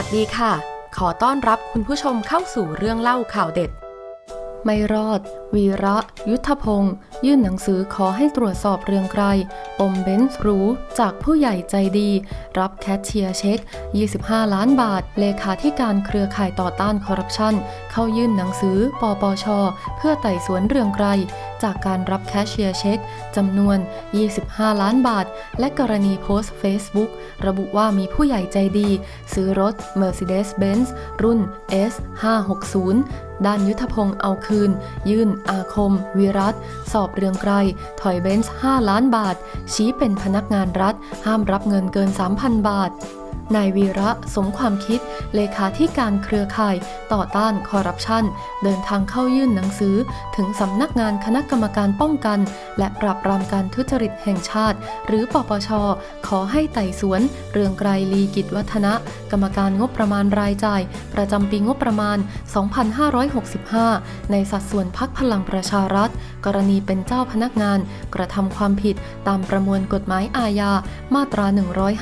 วัสดีค่ะ ขอต้อนรับคุณผู้ชมเข้าสู่เรื่องเล่าข่าวเด็ด ไม่รอด วีระ ยุทธพงศ์ยื่นหนังสือขอให้ตรวจสอบเรื่องไกรปมเบนซ์รูจากผู้ใหญ่ใจดี รับแคชเชียร์เช็ค 25 ล้านบาท เลขาธิการเครือข่ายต่อต้านคอร์รัปชัน เข้ายื่นหนังสือปปช เพื่อไต่สวนเรื่องไกรจากการรับแคชเชียร์เช็คจำนวน 25 ล้านบาท และกรณีโพสต์ Facebook ระบุว่ามีผู้ใหญ่ใจดี ซื้อรถ Mercedes-Benz รุ่น S 560 ด้านยุทธพงศ์เอาคืน ยื่นอาคม วิรัตสอบเรืองไกรถอยเบนซ์ 5 ล้านบาท ชี้เป็นพนักงานรัฐ ห้ามรับเงินเกิน 3,000 บาท นายวีระสมความคิด เลขาธิการเครือข่าย ต่อต้านคอร์รัปชัน เดินทางเข้ายื่นหนังสือ ถึงสำนักงานคณะกรรมการป้องกัน และปราบปรามการทุจริตแห่งชาติ หรือปปช ขอให้ไต่สวน เรืองไกรลีกิจวัฒนะ กรรมการงบประมาณรายจ่าย ประจำปีงบประมาณ 2565 ในสัดส่วนพักพลังประชารัฐ กรณีเป็นเจ้าพนักงาน กระทำความผิดตามประมวลกฎหมายอาญามาตรา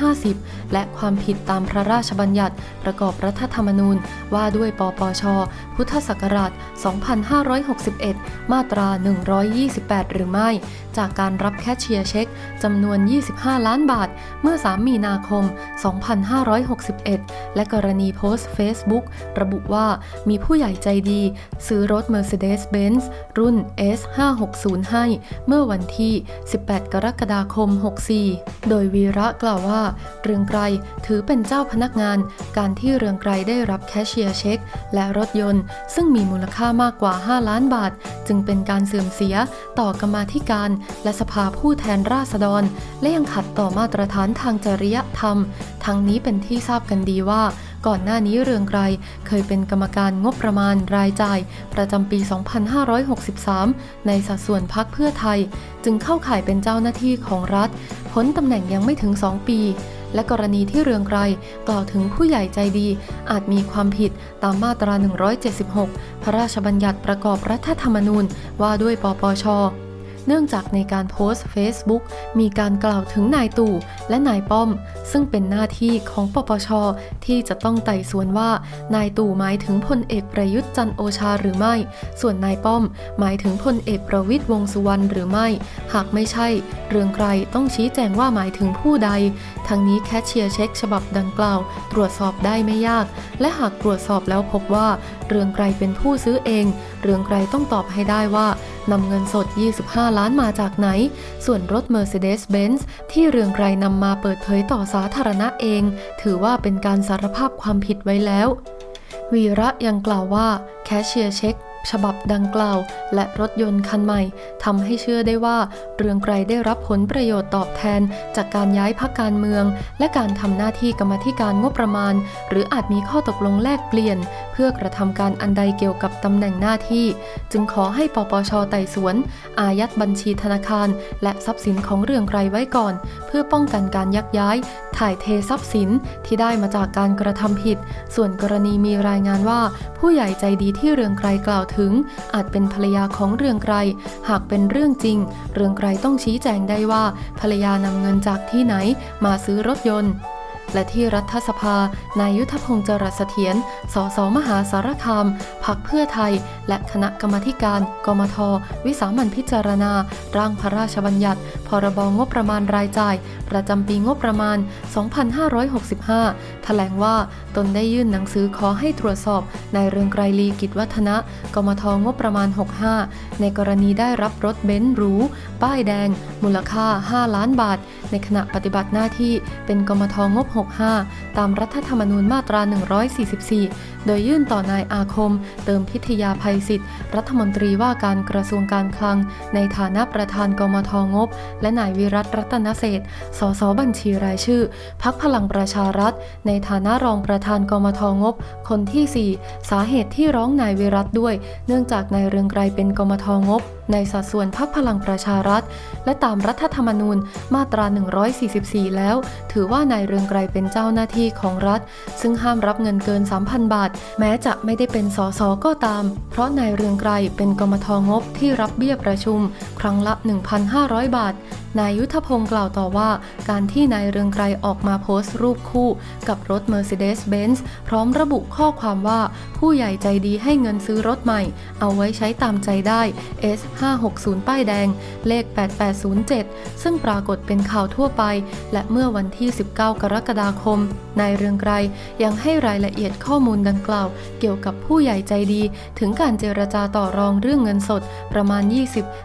150 และความผิดตามพระราชบัญญัติประกอบรัฐธรรมนูญ ว่าด้วยปปช พุทธศักราช 2561 มาตรา 128 หรือไม่ จากการรับแคชเชียร์เช็คจำนวน 25 ล้านบาท เมื่อ 3 มีนาคม 2561 และกรณีโพสต์ Facebook ระบุว่ามีผู้ใหญ่ใจดี ซื้อรถ Mercedes-Benz รุ่น S 560 ให้ เมื่อวันที่ 18 กรกฎาคม 64 โดยวีระกล่าวว่า เรืองไกรถือเป็นเจ้าพนักงาน การที่เรืองไกรได้รับแคชเชียร์เช็ค และรถยนต์ ซึ่งมีมูลค่ามากกว่า 5 ล้านบาท จึงเป็นการเสื่อมเสียต่อกรรมาธิการ และสภาผู้แทนราษฎร และยังขัดต่อมาตรฐานทางจริยธรรม ทั้งนี้เป็นที่ทราบกันดีว่าก่อนหน้านี้เรืองไกรเคยเป็นกรรมการงบประมาณรายจ่าย ประจำปี 2563 ในสัดส่วนพักเพื่อไทย จึงเข้าข่ายเป็นเจ้าหน้าที่ของรัฐ พ้นตำแหน่งยังไม่ถึง 2 ปี และกรณีที่เรืองไกรกล่าวถึงผู้ใหญ่ใจดี อาจมีความผิดตามมาตรา 176 พระราชบัญญัติประกอบรัฐธรรมนูญว่าด้วยปปช เนื่องจากในการโพสต์ Facebook มีการกล่าวถึงนายตู่และนายป้อม ซึ่งเป็นหน้าที่ของปปช ที่จะต้องไต่สวนว่า นายตู่หมายถึงพลเอกประยุทธ์จันโอชาหรือไม่ ส่วนนายป้อม หมายถึงพลเอกประวิตยวงสุวรรณหรือไม่ หากไม่ใช่ เรืองไกรต้องชี้แจงว่าหมายถึงผู้ใด ทั้งนี้แคชเชียร์เช็คฉบับดังกล่าว ตรวจสอบได้ไม่ยาก และหากตรวจสอบแล้วพบว่า เรืองไกรเป็นผู้ซื้อเอง เรืองไกรต้องตอบให้ได้ว่า นำเงินสด 25 ล้านมาจากไหน ส่วนรถ Mercedes-Benz ที่เรืองไกรนำมาเปิดเผยต่อสาธารณะเอง ถือว่าเป็นการสารภาพความผิดไว้แล้ว วีระยังกล่าวว่าแคชเชียร์เช็ค ฉบับดังกล่าว และรถยนต์คันใหม่ทำให้เชื่อได้ว่าเรืองไกรได้รับผลประโยชน์ตอบแทน จากการย้ายพักการเมือง และการทำหน้าที่กรรมธิการงบประมาณ หรืออาจมีข้อตกลงแลกเปลี่ยน เพื่อกระทำการอันใดเกี่ยวกับตำแหน่งหน้าที่ จึงขอให้ปปชไต่สวน อายัดบัญชีธนาคาร และทรัพย์สินของเรืองไกรไว้ก่อน เพื่อป้องกันการยักย้าย ถ่ายเททรัพย์สินที่ได้มาจากการกระทำผิด ส่วนกรณีมีรายงานว่าผู้ใหญ่ใจดีที่เรืองไกรกล่าวถึง อาจเป็นภรรยาของเรืองไกร หากเป็นเรื่องจริง เรืองไกรต้องชี้แจงได้ว่าภรรยานำเงินจากที่ไหนมาซื้อรถยนต์และที่รัฐสภา นายยุทธพงศ์จรัสเถียร สสมหาสารคาม พักเพื่อไทย และคณะกรรมการ กมท วิสามันพิจารณา ร่างพระราชบัญญัติ พรบงบประมาณรายจ่ายประจำปีงบประมาณ 2565 แถลงว่าตนได้ยื่นหนังสือขอให้ตรวจสอบนายเรืองไกรลีกิจวัฒนะกมทงบประมาณ 65 ในกรณีได้รับรถเบนซ์หรู ป้ายแดง มูลค่า 5 ล้านบาท ในขณะปฏิบัติหน้าที่เป็นกมทงบ 65 ตามรัฐธรรมนูญมาตรา 144 โดยยื่นต่อนายอาคม เติมพิทยาภัยศิษย์รัฐมนตรีว่าการกระทรวงการคลัง ในฐานะประธานกมทงบ และนายวิรัตรัตนเศษสสบัญชีรายชื่อ พักพลังประชารัฐ ในฐานะรองประธานกมทงบ คนที่ 4 สาเหตุที่ร้องนายวิรัตด้วย เนื่องจากนายเรืองไกรเป็นกมทงบ ในสัดส่วนพักพลังประชารัฐ และตามรัฐธรรมนูญมาตรา 144 แล้ว ถือว่านายเรืองไกรเป็นเจ้าหน้าที่ของรัฐ ซึ่งห้ามรับเงินเกิน 3,000 บาท แม้จะไม่ได้เป็นสสก็ตาม เพราะนายเรืองไกรเป็นกรมทงบที่รับเบี้ยประชุม ครั้งละ 1,500 บาท นายยุทธพงศ์กล่าวต่อว่า การที่นายเรืองไกรออกมาโพสต์รูปคู่ กับรถ Mercedes-Benz พร้อมระบุข้อความว่า ผู้ใหญ่ใจดีให้เงินซื้อรถใหม่ เอาไว้ใช้ตามใจได้ S560 ป้ายแดง เลข 8807 ซึ่งปรากฏเป็นข่าวทั่วไป และเมื่อวันที่ 19 กรกฎาคม นายเรืองไกรยังให้รายละเอียดข้อมูลดังกล่าว เกี่ยวกับผู้ใหญ่ใจดี ถึงการเจรจาต่อรองเรื่องเงินสดประมาณ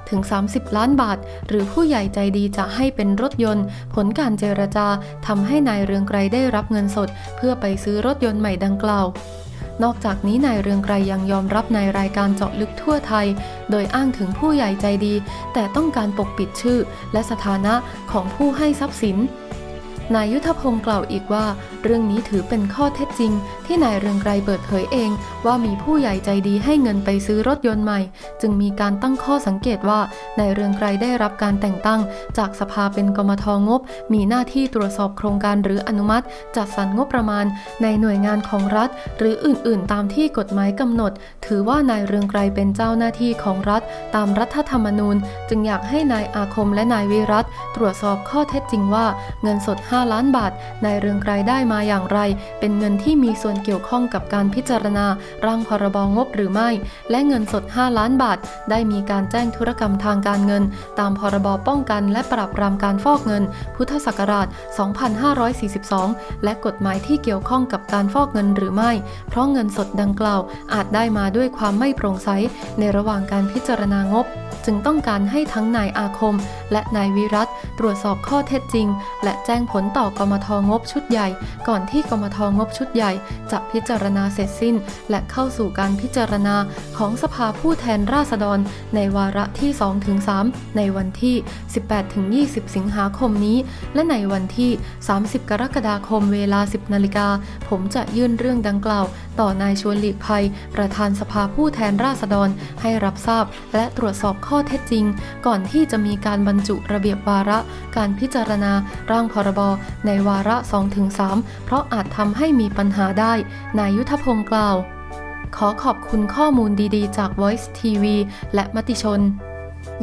20-30 ล้านบาท หรือผู้ใหญ่ใจดีจะให้เป็นรถยนต์ ผลการเจรจาทำให้นายเรืองไกรได้รับเงินสด เพื่อไปซื้อรถยนต์ใหม่ดังกล่าว นอกจากนี้นายเรืองไกรยังยอมรับในรายการเจาะลึกทั่วไทย โดยอ้างถึงผู้ใหญ่ใจดี แต่ต้องการปกปิดชื่อและสถานะของผู้ให้ทรัพย์สิน นายยุทธพงศ์กล่าวอีกว่า เรื่องนี้ถือเป็นข้อเท็จจริง ที่นายเรืองไกรเปิดเผยเอง ว่ามีผู้ใหญ่ใจดีให้เงินไปซื้อรถยนต์ใหม่ จึงมีการตั้งข้อสังเกตว่านายเรืองไกรได้รับการแต่งตั้ง จากสภาเป็นกมทงบ มีหน้าที่ตรวจสอบโครงการหรืออนุมัติ จัดสรรงบประมาณ ในหน่วยงานของรัฐ หรืออื่นๆ ตามที่กฎหมายกำหนด ถือว่านายเรืองไกรเป็นเจ้าหน้าที่ของรัฐ ตามรัฐธรรมนูญ จึงอยากให้นายอาคมและนายวิรัตตรวจสอบข้อเท็จจริงว่าเงินสด5 ล้านบาทนายเรืองไกรได้มาอย่างไร เป็นเงินที่มีส่วนเกี่ยวข้องกับการพิจารณา ร่างพรบงบหรือไม่ และเงินสด 5 ล้านบาท ได้มีการแจ้งธุรกรรมทางการเงิน ตามพรบป้องกันและปราบปรามการฟอกเงิน พุทธศักราช 2542 และกฎหมายที่เกี่ยวข้องกับการฟอกเงินหรือไม่ เพราะเงินสดดังกล่าวอาจได้มาด้วยความไม่โปร่งใสในระหว่างการพิจารณางบ จึงต้องการให้ทั้งนายอาคม และนายวิรัตตรวจสอบข้อเท็จจริง และแจ้งผลต่อกมทงบชุดใหญ่ ก่อนที่กมทงบชุดใหญ่ จะพิจารณาเสร็จสิ้น และเข้าสู่การพิจารณาของสภาผู้แทนราษฎร ในวาระที่ 2-3 ในวันที่ 18-20 สิงหาคมนี้ และในวันที่ 30 กรกฎาคมเวลา 10 นาฬิกาผมจะยื่นเรื่องดังกล่าวต่อนายชวนหลีกภัย ประธานสภาผู้แทนราษฎรให้รับทราบ และตรวจสอบข้อเท็จจริง ก่อนที่จะมีการบรรจุระเบียบวาระ การพิจารณา ร่างพรบ ในวาระ 2-3 เพราะอาจทำให้มีปัญหาได้ นายยุทธพงศ์กล่าว ขอขอบคุณข้อมูลดีๆ จาก Voice TV และมติชน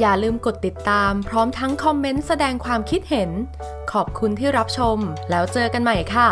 อย่าลืมกดติดตาม พร้อมทั้งคอมเมนต์แสดงความคิดเห็น ขอบคุณที่รับชม แล้วเจอกันใหม่ค่ะ